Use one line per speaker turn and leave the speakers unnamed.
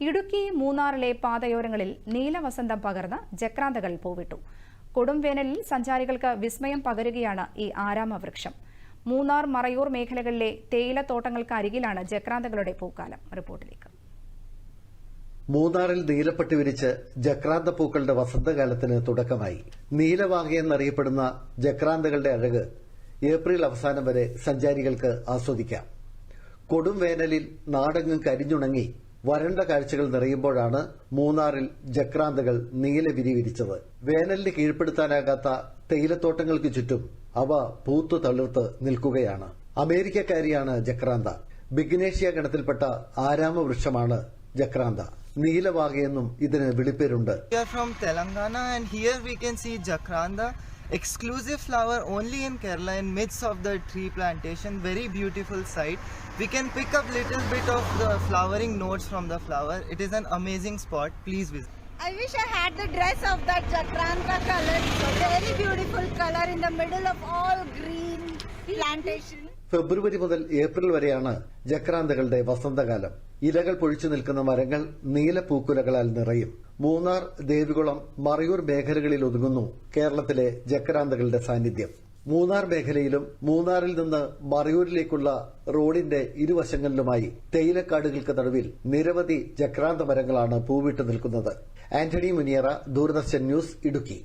ഇടുക്കി മൂന്നാറിലെ പാതയോരങ്ങളിൽ നീലവസന്തം പകർന്ന് ജക്രാന്തകൾ പൂവിട്ടു. കൊടും വേനലിൽ സഞ്ചാരികൾക്ക് വിസ്മയം പകരുകയാണ് ഈ ആരാമവൃക്ഷം. മൂന്നാർ മറയൂർ മേഖലകളിലെ തേയിലത്തോട്ടങ്ങൾക്ക് അരികിലാണ് ജക്രാന്തകളുടെ പൂക്കാലം. റിപ്പോർട്ടിലേക്ക്.
മൂന്നാറിൽ നീലപ്പെട്ടി വിരിച്ച് ജക്രാന്ത പൂക്കളുടെ വസന്തകാലത്തിന് തുടക്കമായി. നീലവാഹ എന്നറിയപ്പെടുന്ന ജക്രാന്തകളുടെ അഴക് ഏപ്രിൽ അവസാനം വരെ സഞ്ചാരികൾക്ക് ആസ്വദിക്കാം. കൊടും വേനലിൽ നാടെങ്ങും കരിഞ്ഞുണങ്ങി വരണ്ട കാഴ്ചകൾ നിറയുമ്പോഴാണ് മൂന്നാറിൽ ജക്രാന്തകൾ നീല വിരി വിരിച്ചത് വേനലിന് കീഴ്പ്പെടുത്താനാകാത്ത തേയിലത്തോട്ടങ്ങൾക്ക് ചുറ്റും അവ പൂത്തു തളിർത്ത് നിൽക്കുകയാണ്. അമേരിക്കക്കാരിയാണ് ജക്രാന്ത. ബിഗ്നേഷ്യ ഗണത്തിൽപ്പെട്ട ആരാമവൃക്ഷമാണ് ജക്രാന്ത. നീലവാകയെന്നും ഇതിന് വിളിപ്പേരുണ്ട്
from Telangana and here we can see Jacaranda, exclusive flower only in Kerala in midst of the tree plantation, very beautiful sight. We can pick up little bit of the flowering notes from the flower. It is an amazing spot. Please visit.
I wish I had the dress of that Jacaranda color. Very beautiful color in the middle of all green.
ഫെബ്രുവരി മുതൽ ഏപ്രിൽ വരെയാണ് ജക്രാന്തകളുടെ വസന്തകാലം. ഇലകൾ പൊഴിച്ചു നിൽക്കുന്ന മരങ്ങൾ നീലപ്പൂക്കുലകളാൽ നിറയും. മൂന്നാർ ദേവികുളം മറയൂർ മേഖലകളിൽ ഒതുങ്ങുന്നു കേരളത്തിലെ ജക്രാന്തകളുടെ സാന്നിധ്യം. മൂന്നാർ മേഖലയിലും മൂന്നാറിൽ നിന്ന് മറയൂരിലേക്കുള്ള റോഡിന്റെ ഇരുവശങ്ങളിലുമായി തേയിലക്കാടുകൾക്ക് നടുവിൽ നിരവധി ജക്രാന്ത മരങ്ങളാണ് പൂവിട്ടു നിൽക്കുന്നത്. ആന്റണി മുനിയറ ദൂരദർശൻ ന്യൂസ് ഇടുക്കി.